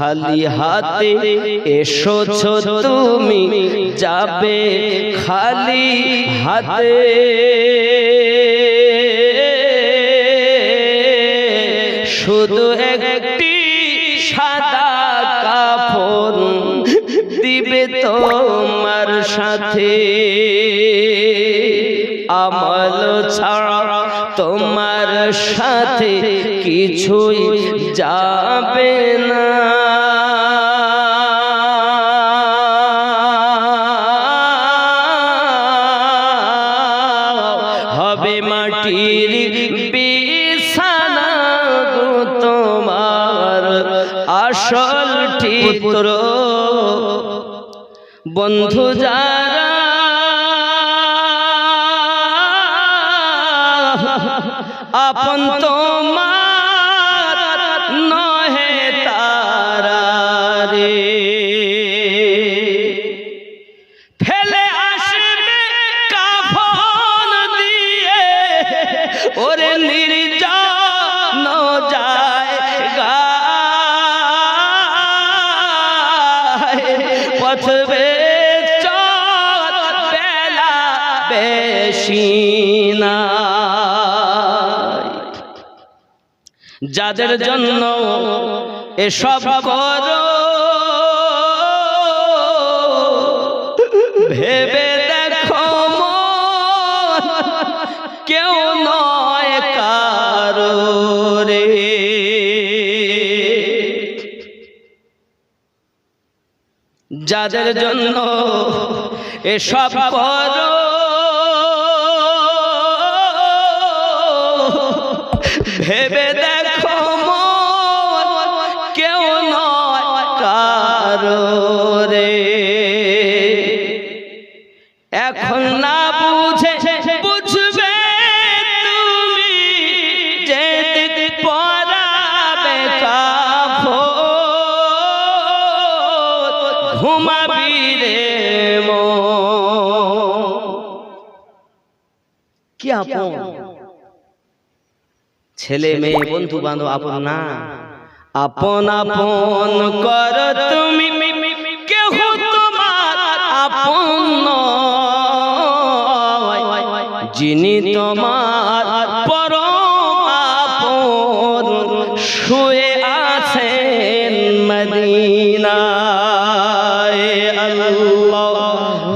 খালি হাতে এসোছ তুমি যাবে খালি হাতে। শুধু একটি সাদা কাপড় দিবে তোমার সাথে। আমল ছাড়া তোমার সাথে কিছুই যাবে না। মাটির বিছানা গো তোমার আসল চিত্র বন্ধু যারা আপন তোমার যাদের জন্য এসব করো। ভেবে দেখো কেউ নয় কারও রে যাদের জন্য এসব করো। ভেবে এখন না বুঝে বুঝবে তুমি ঘুমাবি রে কি আপন? ছেলে মেয়ে বন্ধু বান্ধব আপন না। আপন আপন কর তুমি। যিনি তোমার পরম আপন শুয়ে আছেন মদিনায় আল্লাহুম্মা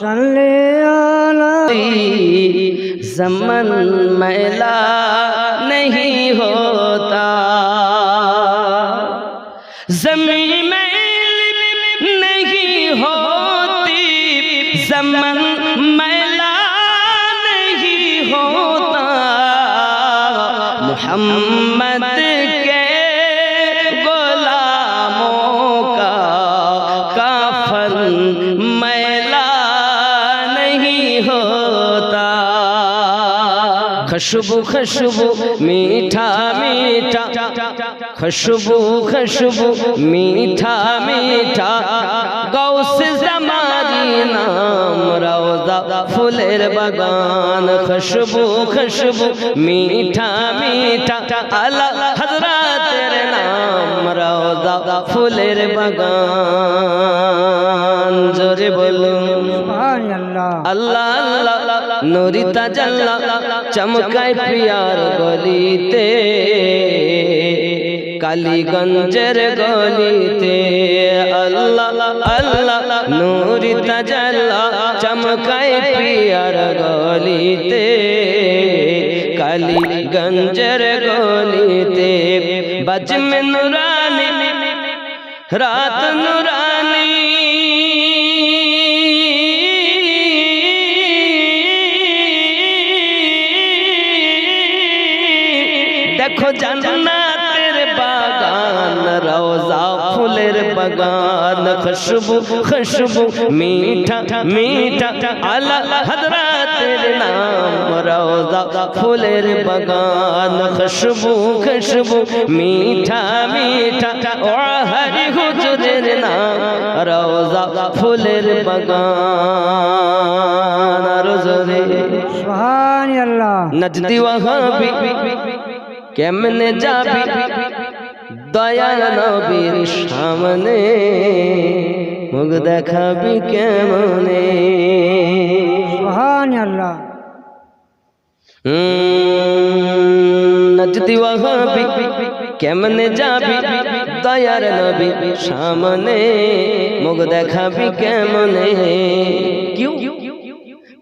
সাল্লি আলা समन मैला नहीं होता जमी मैल नहीं होती समन मैला محمد کے غلاموں کا کفن میلا نہیں ہوتا خشبو خشبو میٹھا میٹھا خشبو خشبو میٹھا میٹھا گوس زمانہ ফুলের বাগান, খুশবু খুশবু, মিঠা মিঠা আলা হজরাতের নাম রওজা, ফুলের বাগান, জোরে বলুন। আল্লাহ আল্লাহ নুরিতা জাল্লা চমকায় প্রিয়ার গলিতে, কালীগঞ্জের গলিতে। আল্লাহ আল্লাহ নুরিতা জাল্লা চমকায় পিয়ার গলিতে কালীগঞ্জের গলিতে বজমে নুরানি রাত নুরানি ফুলের বাগান খুশবু খুশবু মিঠা মিঠা আলা হযরতের নাম রওজা। ফুলের বাগান খুশবু খুশবু মিঠা মিঠা ও হরি হুজুরের নাম রওজা। ফুলের বাগান রোজরে সুবহানাল্লাহ। নজদি ওয়াহাবি কেমনে যাবি? দয়াল নবীর সামনে মুখ দেখাবি কেমনে? আল্লাহ। নজদি ওয়াহাবি কেমনে যাবি? দয়ার নবী সামনে মুখ দেখাবি কেমনে?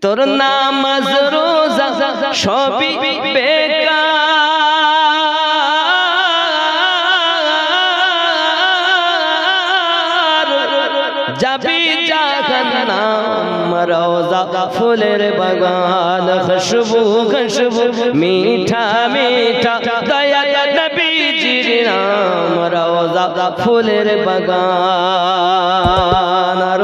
তোর নামাজ রোজা সবই বেকার। যাবি জাহান্নাম, রওজা, ফুলের বাগান, খুশবু খুশবু, মিঠা মিঠা, দয়া নবীজির নাম, রওজা, ফুলের বাগান। আর